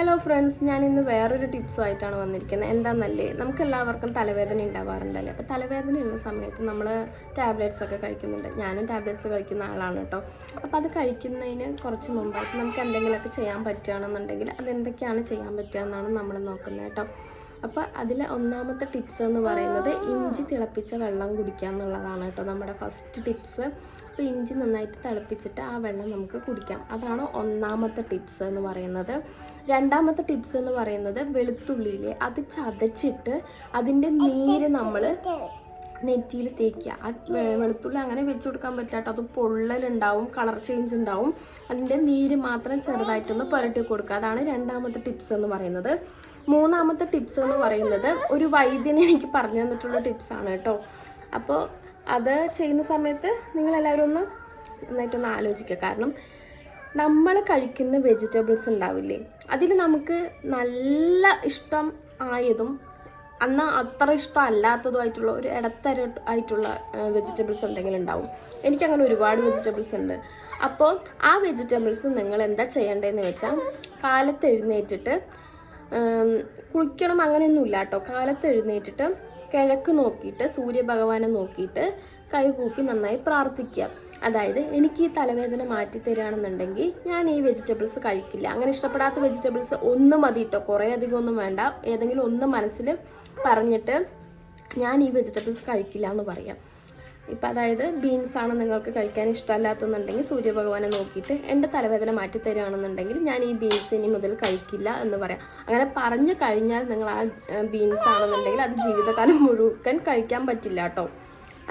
Hello friends ഞാൻ ഇന്ന് വേറൊരു ടിപ്സുമായിട്ടാണ് വന്നിരിക്കുന്നത്. എന്താണെന്നല്ലേ നമുക്ക് എല്ലാവർക്കും തലവേദന ഉണ്ടാവാറുണ്ടല്ലേ? അപ്പോൾ തലവേദന ഉള്ള സമയത്ത് നമ്മൾ ടാബ്ലറ്റ്സ് ഒക്കെ കഴിക്കുന്നുണ്ട്. ഞാനും ടാബ്ലറ്റ്സ് കഴിക്കുന്ന ആളാണ് കേട്ടോ. അപ്പോൾ അത് കഴിക്കുന്നതിന് കുറച്ച് മുമ്പായിട്ട് നമുക്ക് എന്തെങ്കിലുമൊക്കെ ചെയ്യാൻ പറ്റുകയാണെന്നുണ്ടെങ്കിൽ അതെന്തൊക്കെയാണ് ചെയ്യാൻ പറ്റുക എന്നാണ് നമ്മൾ നോക്കുന്നത് കേട്ടോ. അപ്പോൾ അതിലെ ഒന്നാമത്തെ ടിപ്സ് എന്ന് പറയുന്നത് ഇഞ്ചി തിളപ്പിച്ച വെള്ളം കുടിക്കുക എന്നുള്ളതാണ് കേട്ടോ നമ്മുടെ ഫസ്റ്റ് ടിപ്സ് അപ്പോൾ ഇഞ്ചി നന്നായിട്ട് തിളപ്പിച്ചിട്ട് ആ വെള്ളം നമുക്ക് കുടിക്കാം. അതാണ് ഒന്നാമത്തെ ടിപ്സ് എന്ന് പറയുന്നത്. രണ്ടാമത്തെ ടിപ്സ് എന്ന് പറയുന്നത് വെളുത്തുള്ളിയിലെ അത് ചതച്ചിട്ട് അതിന്റെ നീര് നമ്മൾ നെറ്റിയിൽ തേക്കുക. ആ വെളുത്തുള്ളി അങ്ങനെ വെച്ച് കൊടുക്കാൻ പറ്റാട്ടോ അത് പൊള്ളലുണ്ടാവും കളർ ചേഞ്ച് ഉണ്ടാവും. അതിന്റെ നീര് മാത്രം ചെറുതായിട്ടൊന്ന് പുരട്ടി കൊടുക്കുക. അതാണ് രണ്ടാമത്തെ ടിപ്സ് എന്ന് പറയുന്നത്. മൂന്നാമത്തെ ടിപ്സ് എന്ന് പറയുന്നത് ഒരു വൈദ്യൻ എനിക്ക് പറഞ്ഞു തന്നിട്ടുള്ള ടിപ്സ് ആണ് കേട്ടോ. അപ്പോൾ അത് ചെയ്യുന്ന സമയത്ത് നിങ്ങളെല്ലാവരും ഒന്ന് നന്നായിട്ടൊന്ന് ആലോചിക്കുക. കാരണം നമ്മൾ കഴിക്കുന്ന വെജിറ്റബിൾസ് ഉണ്ടാവില്ലേ അതിൽ നമുക്ക് നല്ല ഇഷ്ടം ആയതും എന്നാൽ അത്ര ഇഷ്ടം അല്ലാത്തതുമായിട്ടുള്ള ഒരു ഇടത്തര ആയിട്ടുള്ള വെജിറ്റബിൾസ് എന്തെങ്കിലും ഉണ്ടാവും. എനിക്കങ്ങനെ ഒരുപാട് വെജിറ്റബിൾസ് ഉണ്ട്. അപ്പോൾ ആ വെജിറ്റബിൾസ് നിങ്ങൾ എന്താ ചെയ്യേണ്ടതെന്ന് വെച്ചാൽ കാലത്ത് എഴുന്നേറ്റിട്ട് കുളിക്കണം അങ്ങനെയൊന്നുമില്ല കേട്ടോ കാലത്ത് എഴുന്നേറ്റിട്ട് കിഴക്ക് നോക്കിയിട്ട് സൂര്യഭഗവാനെ നോക്കിയിട്ട് കൈകൂപ്പി നന്നായി പ്രാർത്ഥിക്കുക. അതായത് എനിക്ക് ഈ തലവേദന മാറ്റി തരികയാണെന്നുണ്ടെങ്കിൽ ഞാൻ ഈ വെജിറ്റബിൾസ് കഴിക്കില്ല. അങ്ങനെ ഇഷ്ടപ്പെടാത്ത വെജിറ്റബിൾസ് ഒന്ന് മതി കേട്ടോ കുറേ അധികം ഒന്നും വേണ്ട. ഏതെങ്കിലും ഒന്ന് മനസ്സിൽ പറഞ്ഞിട്ട് ഞാൻ ഈ വെജിറ്റബിൾസ് കഴിക്കില്ല എന്ന് പറയാം. ഇപ്പം അതായത് ബീൻസ് ആണ് നിങ്ങൾക്ക് കഴിക്കാൻ ഇഷ്ടമല്ലാത്തെന്നുണ്ടെങ്കിൽ സൂര്യഭഗവാനെ നോക്കിയിട്ട് എന്റെ തലവേദന മാറ്റി തരികയാണെന്നുണ്ടെങ്കിൽ ഞാൻ ഈ ബീൻസ് ഇനി മുതൽ കഴിക്കില്ല എന്ന് പറയാം. അങ്ങനെ പറഞ്ഞു കഴിഞ്ഞാൽ നിങ്ങൾ ആ ബീൻസ് ആണെന്നുണ്ടെങ്കിൽ അത് ജീവിതകാലം മുഴുവൻ കഴിക്കാൻ പറ്റില്ല കേട്ടോ.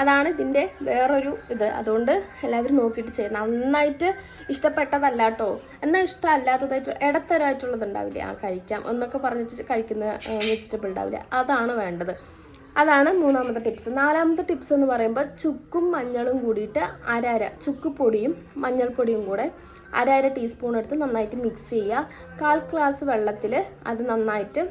അതാണ് ഇതിന്റെ വേറൊരു ഇത്. അതുകൊണ്ട് എല്ലാവരും നോക്കിയിട്ട് ചെയ്യും. നന്നായിട്ട് ഇഷ്ടപ്പെട്ടതല്ല കേട്ടോ. എന്നാൽ ഇഷ്ടമല്ലാത്തതായിട്ട് ഇടത്തരമായിട്ടുള്ളത് ഉണ്ടാവില്ലേ ആ കഴിക്കാം. എന്നൊക്കെ പറഞ്ഞിട്ട് കഴിക്കുന്ന വെജിറ്റബിൾ ഉണ്ടാവില്ലേ? അതാണ് വേണ്ടത്. അതാണ് മൂന്നാമത്തെ ടിപ്സ് നാലാമത്തെ ടിപ്സ് എന്ന് പറയുമ്പോൾ ചുക്കും മഞ്ഞളും കൂടിയിട്ട് അരര ചുക്ക് പൊടിയും മഞ്ഞൾപ്പൊടിയും കൂടെ അരര അര ടീസ്പൂൺ എടുത്ത് നന്നായിട്ട് മിക്സ് ചെയ്യുക. കാൽ ഗ്ലാസ് വെള്ളത്തിൽ അത് നന്നായിട്ട്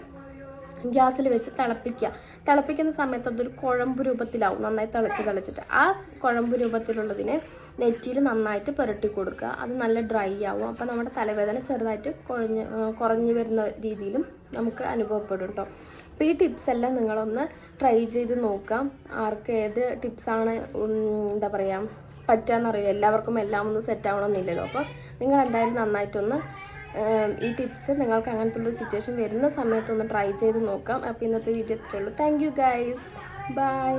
ഗ്യാസിൽ വെച്ച് തിളപ്പിക്കുക. തിളപ്പിക്കുന്ന സമയത്ത് അതൊരു കുഴമ്പ് രൂപത്തിലാവും. നന്നായി തിളച്ച് തിളച്ചിട്ട്. ആ കുഴമ്പ് രൂപത്തിലുള്ളതിനെ നെറ്റിയിൽ നന്നായിട്ട് പുരട്ടി കൊടുക്കുക. അത് നല്ല ഡ്രൈ ആവും. അപ്പോൾ നമ്മുടെ തലവേദന ചെറുതായിട്ട് കുഴഞ്ഞ് കുറഞ്ഞു വരുന്ന രീതിയിലും നമുക്ക് അനുഭവപ്പെടും കേട്ടോ. അപ്പോൾ ഈ ടിപ്സ് എല്ലാം നിങ്ങളൊന്ന് ട്രൈ ചെയ്ത് നോക്കാം. ആർക്ക് ഏത് ടിപ്സാണ് എന്താ പറയുക പറ്റാന്നറിയില്ല. എല്ലാവർക്കും എല്ലാം ഒന്ന് സെറ്റ് ആവണമെന്നില്ലല്ലോ അപ്പോൾ നിങ്ങൾ എന്തായാലും നന്നായിട്ടൊന്ന് ഈ ടിപ്സ് നിങ്ങൾക്ക് അങ്ങനത്തെ ഒരു സിറ്റുവേഷൻ വരുന്ന സമയത്തൊന്ന് ട്രൈ ചെയ്ത് നോക്കാം. അപ്പോൾ ഇന്നത്തെ വീഡിയോ ഇത്രയുള്ളൂ താങ്ക് യു ഗൈസ് ബൈ